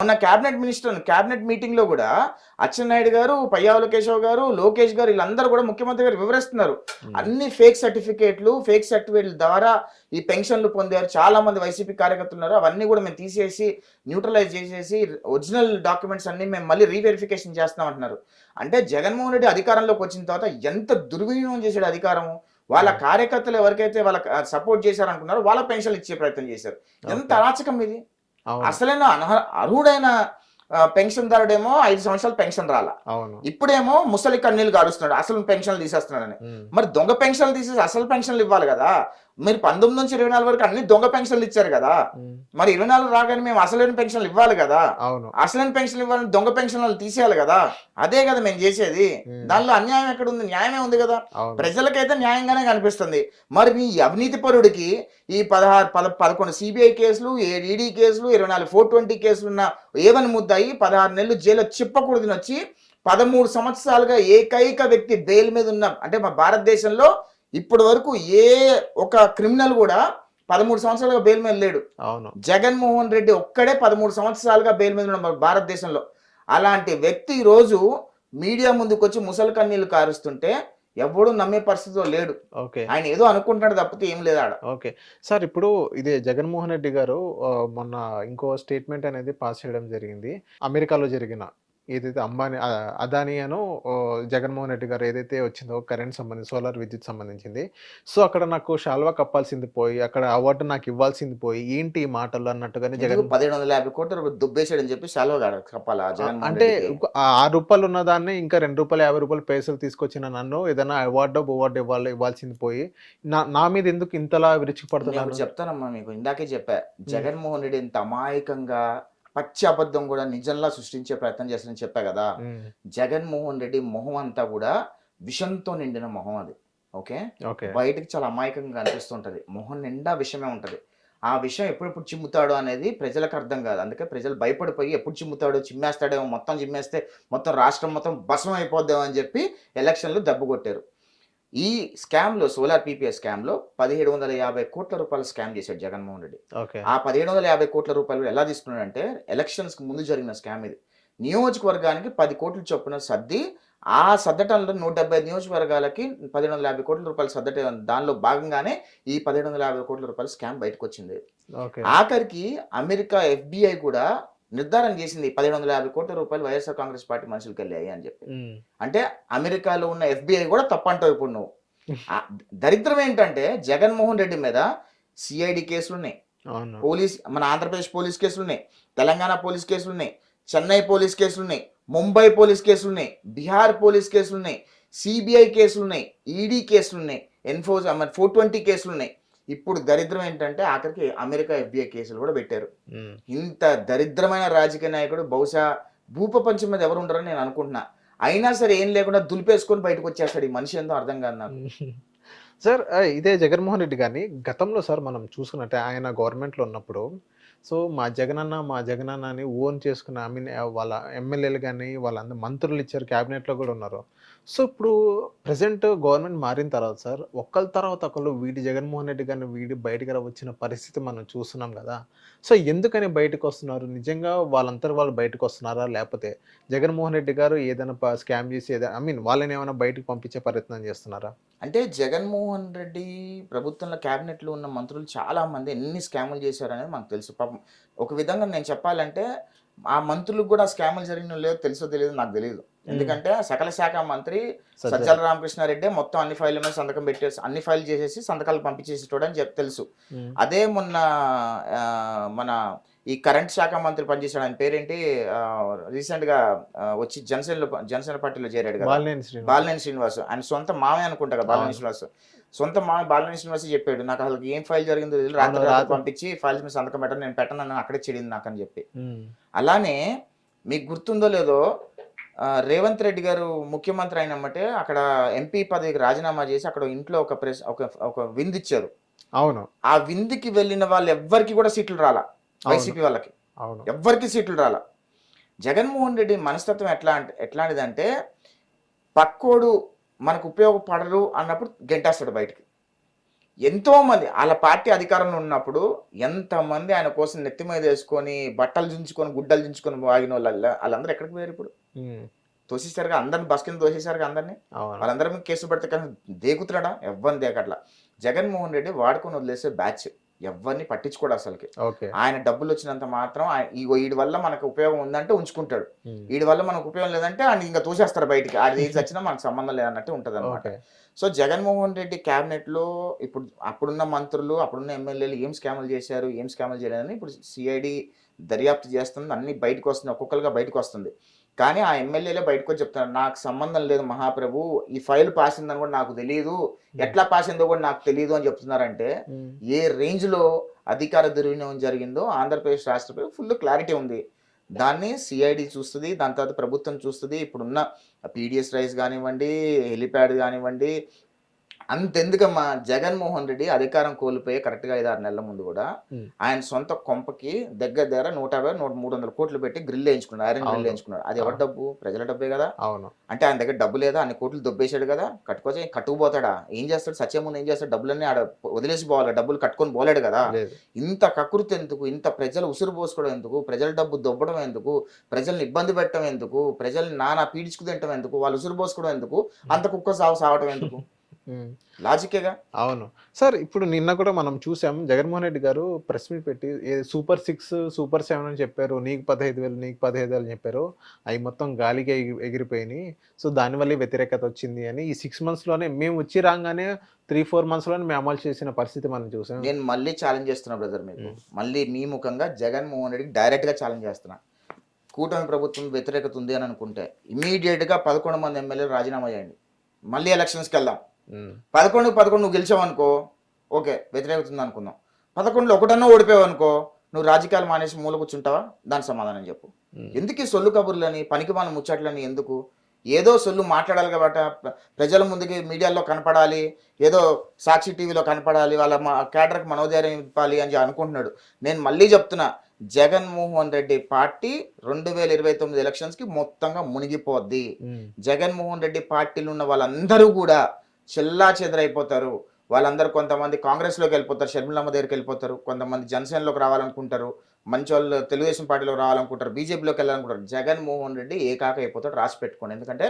మొన్న cabinet minister cabinet మీటింగ్లో కూడా అచ్చెన్నాయుడు గారు పయ్యావుల కేశవ్ గారు లోకేష్ గారు వీళ్ళందరూ కూడా ముఖ్యమంత్రి గారు వివరిస్తున్నారు. అన్ని ఫేక్ సర్టిఫికేట్లు ఫేక్ సర్టిఫికేట్ల ద్వారా ఈ పెన్షన్లు పొందారు. చాలా మంది వైసీపీ కార్యకర్తలు ఉన్నారు. అవన్నీ కూడా మేము తీసేసి న్యూట్రలైజ్ చేసేసి ఒరిజినల్ డాక్యుమెంట్స్ అన్ని మేము మళ్ళీ రీవెరిఫికేషన్ చేస్తాం అంటున్నారు. అంటే జగన్మోహన్ రెడ్డి అధికారంలోకి వచ్చిన తర్వాత ఎంత దుర్వినియోగం చేశాడు అధికారము? వాళ్ళ కార్యకర్తలు ఎవరికైతే వాళ్ళ సపోర్ట్ చేశారనుకున్నారో వాళ్ళ పెన్షన్లు ఇచ్చే ప్రయత్నం చేశారు. ఎంత అరాచకం ఇది? అసలైన అనర్హ అర్హుడైన ఆ, పెన్షన్దారుడేమో ఐదు సంవత్సరాలు పెన్షన్ రాల. ఇప్పుడేమో ముసలి కన్నీళ్ళు గారుస్తున్నాడు అసలు పెన్షన్లు తీసేస్తున్నాడని. మరి దొంగ పెన్షన్లు తీసేసి అసలు పెన్షన్లు ఇవ్వాలి కదా? మీరు పంతొమ్మిది నుంచి ఇరవై నాలుగు వరకు అన్ని దొంగ పెన్షన్లు ఇచ్చారు కదా. మరి ఇరవై నాలుగు రాగానే మేము అసలైన పెన్షన్లు ఇవ్వాలి కదా. అవును. అసలైన పెన్షన్లు ఇవ్వాలని దొంగ పెన్షన్లు తీసేయాలి కదా. అదే కదా మేము చేసేది. దానిలో అన్యాయం ఎక్కడ ఉంది న్యాయమే ఉంది కదా. ప్రజలకైతే న్యాయంగానే కనిపిస్తుంది. మరి మీ అవినీతి పరుడికి ఈ పదహారు పద పదకొండు సిబిఐ కేసులు ఈడీ కేసులు ఇరవై నాలుగు ఫోర్ ట్వంటీ కేసులు ఉన్న ఏవని ముద్దాయి పదహారు నెలలు జైల్లో చిప్పకూడదని వచ్చి పదమూడు సంవత్సరాలుగా ఏకైక వ్యక్తి బెయిల్ మీద ఉన్న అంటే మా భారతదేశంలో ఇప్పటి వరకు ఏ ఒక క్రిమినల్ కూడా పదమూడు సంవత్సరాలుగా బెయిల్ మీద లేడు. అవును. జగన్మోహన్ రెడ్డి ఒక్కడే పదమూడు సంవత్సరాలుగా బెయిల్ మీద ఉన్న మన భారతదేశంలో. అలాంటి వ్యక్తి ఈరోజు మీడియా ముందుకు వచ్చి ముసలి కన్నీళ్ళు కారుస్తుంటే ఎవడు నమ్మే పరిస్థితిలో లేడు. ఓకే. ఆయన ఏదో అనుకుంటున్నాడు తప్పితే ఏం లేదు ఆడ. ఓకే. సార్ ఇప్పుడు ఇదే జగన్మోహన్ రెడ్డి గారు మొన్న ఇంకో స్టేట్మెంట్ అనేది పాస్ చేయడం జరిగింది. అమెరికాలో జరిగిన ఏదైతే అంబానీ అదానీ అను జగన్మోహన్ రెడ్డి గారు ఏదైతే వచ్చిందో కరెంట్ సంబంధించి సోలార్ విద్యుత్ సంబంధించింది. సో అక్కడ నాకు షాల్వా కప్పాల్సింది పోయి అక్కడ అవార్డు నాకు ఇవ్వాల్సింది పోయి ఏంటి ఈ మాటలు అన్నట్టుగానే జగన్ పదిహేడు వందల యాభై కోట్ల దుబ్బేసాడని చెప్పి చెప్పాలా జగన్మోహన్ అంటే ఆరు రూపాయలు ఉన్న దాన్ని ఇంకా రెండు రూపాయలు యాభై రూపాయలు పైసలు తీసుకొచ్చిన నన్ను ఏదైనా అవార్డు అవార్డు ఇవ్వాలి ఇవ్వాల్సింది పోయి నా నా మీద ఎందుకు ఇంతలా నేను విరుచుకుపడుతున్నాను ఇప్పుడు చెప్తానమ్మా మీకు ఇందాకే చెప్పా. జగన్మోహన్ రెడ్డి ఇంత అమాయకంగా పచ్చి అబద్ధం కూడా నిజంలా సృష్టించే ప్రయత్నం చేస్తానని చెప్పా కదా. జగన్మోహన్ రెడ్డి మొహం అంతా కూడా విషంతో నిండిన మొహం అది. ఓకే? బయటకు చాలా అమాయకంగా కనిపిస్తుంటది మొహం నిండా విషమే ఉంటది. ఆ విషయం ఎప్పుడెప్పుడు చిమ్ముతాడు అనేది ప్రజలకు అర్థం కాదు. అందుకే ప్రజలు భయపడిపోయి ఎప్పుడు చిమ్ముతాడు చిమ్మేస్తాడేమో మొత్తం చిమ్మేస్తే మొత్తం రాష్ట్రం మొత్తం భస్మం అయిపోద్దామో అని చెప్పి ఎలక్షన్లు దెబ్బ కొట్టారు. ఈ స్కామ్లో సోలార్ పీపీఎస్ స్కామ్లో పదిహేడు వందల యాభై కోట్ల రూపాయలు స్కామ్ చేశాడు జగన్మోహన్ రెడ్డి. ఆ పదిహేడు వందల యాభై కోట్ల రూపాయలు ఎలా తీసుకున్నాడంటే ఎలక్షన్స్కి ముందు జరిగిన స్కామ్ ఇది. నియోజకవర్గానికి పది కోట్లు చొప్పున సర్ది ఆ సర్దటంలో నూట డెబ్బై నియోజకవర్గాలకి పదిహేడు వందల యాభై కోట్ల రూపాయలు సర్దట దానిలో భాగంగానే ఈ పదిహేడు వందల యాభై కోట్ల రూపాయల స్కామ్ బయటకు వచ్చింది ఆఖరికి అమెరికా ఎఫ్బిఐ కూడా నిర్ధారణ చేసింది పదిహేడు వందల యాభై కోట్ల రూపాయలు వైఎస్ఆర్ కాంగ్రెస్ పార్టీ మనుషులకి వెళ్ళాయి అని చెప్పి. అంటే అమెరికాలో ఉన్న ఎఫ్బిఐ కూడా తప్పంటావు ఇప్పుడు నువ్వు. దరిద్రం ఏంటంటే జగన్మోహన్ రెడ్డి మీద సిఐడి కేసులు ఉన్నాయి. అవును. పోలీస్ మన ఆంధ్రప్రదేశ్ పోలీస్ కేసులు ఉన్నాయి. తెలంగాణ పోలీస్ కేసులు ఉన్నాయి. చెన్నై పోలీస్ కేసులు ఉన్నాయి. ముంబై పోలీస్ కేసులు ఉన్నాయి. బీహార్ పోలీస్ కేసులు ఉన్నాయి. సిబిఐ కేసులు ఉన్నాయి. ఈడీ కేసులు ఉన్నాయి. ఎన్ఫోర్స్ ఫోర్ ట్వంటీ కేసులు ఉన్నాయి. ఇప్పుడు దరిద్రం ఏంటంటే ఆఖరికి అమెరికా ఎఫ్బిఐ కేసులు కూడా పెట్టారు. ఇంత దరిద్రమైన రాజకీయ నాయకుడు బహుశా భూపపంచం మీద ఎవరు ఉండరని నేను అనుకుంటున్నా. అయినా సరే ఏం లేకుండా దులిపేసుకొని బయటకు వచ్చేస్తాడు ఈ మనిషి ఏందో అర్థం కాదు నాకు. సార్ ఇదే జగన్మోహన్ రెడ్డి గారిని గతంలో సార్ మనం చూసుకున్నట్టే ఆయన గవర్నమెంట్లో ఉన్నప్పుడు సో మా జగనన్న మా జగనన్న అని ఓన్ చేసుకున్న ఐ మీన్ వాళ్ళ ఎమ్మెల్యేలు కానీ వాళ్ళందరూ మంత్రులు ఇచ్చారు క్యాబినెట్లో కూడా ఉన్నారు. సో ఇప్పుడు ప్రజెంట్ గవర్నమెంట్ మారిన తర్వాత సార్ ఒక్కళ్ళ తర్వాత ఒకళ్ళు వీడి జగన్మోహన్ రెడ్డి గారిని వీడి బయటకు వచ్చిన పరిస్థితి మనం చూస్తున్నాం కదా. సో ఎందుకని బయటకు వస్తున్నారు? నిజంగా వాళ్ళంతా వాళ్ళు బయటకు వస్తున్నారా? లేకపోతే జగన్మోహన్ రెడ్డి గారు ఏదైనా స్కామ్ చేసి ఏదైనా ఐ మీన్ వాళ్ళని ఏమైనా బయటకు పంపించే ప్రయత్నం చేస్తున్నారా? అంటే జగన్మోహన్ రెడ్డి ప్రభుత్వంలో క్యాబినెట్లో ఉన్న మంత్రులు చాలా మంది ఎన్ని స్కాములు చేశారనేది మనకు తెలుసు. పాపం ఒక విధంగా నేను చెప్పాలంటే ఆ మంత్రులకు కూడా స్కాములు జరిగిన లేదో తెలుసో తెలియదు నాకు తెలియదు ఎందుకంటే సకల శాఖ మంత్రి సజ్జల రామకృష్ణారెడ్డి మొత్తం అన్ని ఫైళ్ళ మీద సంతకం పెట్టేసి అన్ని ఫైల్ చేసేసి సంతకాలు పంపించేసేటోడు అని చెప్పి తెలుసు. అదే మొన్న మన ఈ కరెంట్ శాఖ మంత్రి పనిచేశాడు. ఆయన పేరేంటి? రీసెంట్గా వచ్చి జనసేనలో జనసేన పార్టీలో చేరాడు కదా. బాలినేని శ్రీనివాస్. ఆయన సొంత మామే అనుకుంటా కదా బాలినేని. శ్రీనివాస్. సొంత మామే బాలినేని శ్రీనివాస్ చెప్పాడు నాకు అసలు ఏం ఫైల్ జరిగిందో తెలియదు రాత్రి రాత్రి. పంపించి ఫైల్స్ మీద సంతకం పెట్టను నేను పెట్టను అని అక్కడే చెడింది నాకు అని చెప్పి. అలానే మీకు గుర్తుందో లేదో రేవంత్ రెడ్డి గారు ముఖ్యమంత్రి అయినమ్మటే అక్కడ ఎంపీ పదవికి రాజీనామా చేసి అక్కడ ఇంట్లో ఒక ప్రెస్ ఒక ఒక విందు ఇచ్చారు. అవును. ఆ విందుకి వెళ్ళిన వాళ్ళు ఎవ్వరికి కూడా సీట్లు రాలా వైసీపీ వాళ్ళకి. అవును. ఎవ్వరికి సీట్లు రాలా. జగన్మోహన్ రెడ్డి మనస్తత్వం ఎట్లా అంటే ఎట్లాంటిదంటే పక్కోడు మనకు ఉపయోగపడరు అన్నప్పుడు గెంటేస్తాడు బయటికి. ఎంతో మంది వాళ్ళ పార్టీ అధికారంలో ఉన్నప్పుడు ఎంతమంది ఆయన కోసం నెత్తి మీద వేసుకొని బట్టలు దించుకొని గుడ్డలు దించుకొని వాగిన వాళ్ళు వాళ్ళందరూ ఎక్కడికి పోయారు ఇప్పుడు? ఉమ్, తోసేశారుగా అందరిని బస్ కింద తోసేశారుగా అందరినీ? వాళ్ళందరి మీద కేసులు పెడితే కానీ దేకుతున్నాడా ఎవ్వరిని దేకట్లా జగన్మోహన్ రెడ్డి వాడుకొని వదిలేసే బ్యాచ్. ఎవరిని పట్టించుకోడు అసలుకి. ఆయన డబ్బులు వచ్చినంత మాత్రం ఈ వీడి వల్ల మనకు ఉపయోగం ఉందంటే ఉంచుకుంటాడు. వీడి వల్ల మనకు ఉపయోగం లేదంటే ఆయన ఇంకా తోసేస్తారు బయటికి. అది ఏది వచ్చినా మనకు సంబంధం లేదన్నట్టు ఉంటుంది అనమాట సో జగన్మోహన్ రెడ్డి క్యాబినెట్లో ఇప్పుడు అప్పుడున్న మంత్రులు అప్పుడున్న ఎమ్మెల్యేలు ఏం స్కాములు చేశారు ఏం స్కాములు చేయలేదని ఇప్పుడు సిఐడి దర్యాప్తు చేస్తుంది. అన్ని బయటకు వస్తుంది ఒక్కొక్కరుగా బయటకు వస్తుంది. కానీ ఆ ఎమ్మెల్యేలే బయటకు వచ్చి చెప్తున్నారు నాకు సంబంధం లేదు మహాప్రభు ఈ ఫైల్ పాస్ అయిందని కూడా నాకు తెలియదు ఎట్లా పాస్ అయిందో కూడా నాకు తెలియదు అని చెప్తున్నారంటే ఏ రేంజ్లో అధికార దుర్వినియోగం జరిగిందో ఆంధ్రప్రదేశ్ రాష్ట్రపై ఫుల్ క్లారిటీ ఉంది. దాన్ని సిఐడి చూస్తుంది దాని తర్వాత ప్రభుత్వం చూస్తుంది. ఇప్పుడున్న పీడిఎస్ రైస్ కానివ్వండి హెలిప్యాడ్ కానివ్వండి అంతెందుకమ్మా? జగన్మోహన్ రెడ్డి అధికారం కోల్పోయి కరెక్ట్గా ఐదు ఆరు నెలల ముందు కూడా. ఆయన సొంత కొంపకి దగ్గర దగ్గర నూట యాభై నూట మూడు వందల కోట్లు పెట్టి గ్రిల్ వేయించుకున్నాడు ఐరన్ గ్రిల్. వేయించుకున్నాడు. అది ఎవరి డబ్బు? ప్రజల డబ్బే కదా. అవును. అంటే ఆయన దగ్గర డబ్బు లేదా? అన్ని కోట్లు దొబ్బేశాడు కదా. కట్టుకోవచ్చు కట్టుకుపోతాడా? ఏం చేస్తాడు? సత్యం ముందు ఏం చేస్తాడు? డబ్బులన్నీ ఆడ వదిలేసి పోవాలి. డబ్బులు కట్టుకొని పోలేడు కదా. ఇంత కకృతి ఎందుకు? ఇంత ప్రజలు ఉసురు పోసుకోవడం ఎందుకు? ప్రజల డబ్బు దొబ్బడం ఎందుకు? ప్రజల్ని ఇబ్బంది పెట్టడం ఎందుకు? ప్రజల్ని నానా పీడించుకు తింటం ఎందుకు? వాళ్ళు ఉసురు పోసుకోవడం ఎందుకు? అంత కుక్క సాగు సావటం ఎందుకు. లాజికేగా? అవును. సార్ ఇప్పుడు నిన్న కూడా మనం చూసాం జగన్మోహన్ రెడ్డి గారు ప్రెస్ మీట్ పెట్టి ఏ- సూపర్ సిక్స్ సూపర్ సెవెన్ అని చెప్పారు నీకు పదహైదు వేలు నీకు పదహైదు వేలు అని చెప్పారు. అవి మొత్తం గాలికి ఎగి- ఎగిరిపోయినాయి. సో దానివల్లే వ్యతిరేకత వచ్చింది అని ఈ సిక్స్ మంత్స్లోనే మేము వచ్చి రాగానే త్రీ ఫోర్ మంత్స్లోనే మేము అమలు చేసిన పరిస్థితి మనం చూసాం. నేను మళ్ళీ ఛాలెంజ్ చేస్తున్నా బ్రదర్ మీకు. మళ్ళీ మీ ముఖంగా జగన్మోహన్ రెడ్డికి డైరెక్ట్గా ఛాలెంజ్ చేస్తున్నా. కూటమి ప్రభుత్వం వ్యతిరేకత ఉంది అని అనుకుంటే ఇమీడియట్గా పదకొండు మంది ఎమ్మెల్యేలు రాజీనామా చేయండి. మళ్ళీ ఎలక్షన్స్కి వెళ్దాం. పదకొండు పదకొండు నువ్వు గెలిచావు అనుకో ఓకే వ్యతిరేకత ఉంది అనుకుందాం పదకొండులో ఒకటన్నా ఓడిపోయావు అనుకో నువ్వు రాజకీయాలు మానేసి మూల కూర్చుంటావా? దాని సమాధానం చెప్పు. ఎందుకు ఈ సొల్లు కబుర్లని పనికి మన ముచ్చట్లని ఎందుకు? ఏదో సొల్లు మాట్లాడాలి కాబట్టి ప్ర- ప్రజల ముందుకి మీడియాలో కనపడాలి ఏదో సాక్షి టీవీలో కనపడాలి వాళ్ళ మా క్యాడర్కి మనోధైర్యం ఇవ్వాలి అని అనుకుంటున్నాడు. నేను మళ్ళీ చెప్తున్నా జగన్మోహన్ రెడ్డి పార్టీ రెండు వేల ఇరవై తొమ్మిది ఎలక్షన్స్కి మొత్తంగా మునిగిపోద్ది. జగన్మోహన్ రెడ్డి పార్టీలో ఉన్న వాళ్ళందరూ కూడా చెల్లా చెదరైపోతారు. వాళ్ళందరూ కొంతమంది కాంగ్రెస్లోకి వెళ్ళిపోతారు షర్మిలమ్మ దగ్గరికి వెళ్ళిపోతారు కొంతమంది జనసేనలోకి రావాలనుకుంటారు మంచి వాళ్ళు తెలుగుదేశం పార్టీలో రావాలనుకుంటారు బీజేపీలోకి వెళ్ళాలనుకుంటారు. జగన్మోహన్ రెడ్డి ఏకాక అయిపోతాడు రాసి పెట్టుకోండి. ఎందుకంటే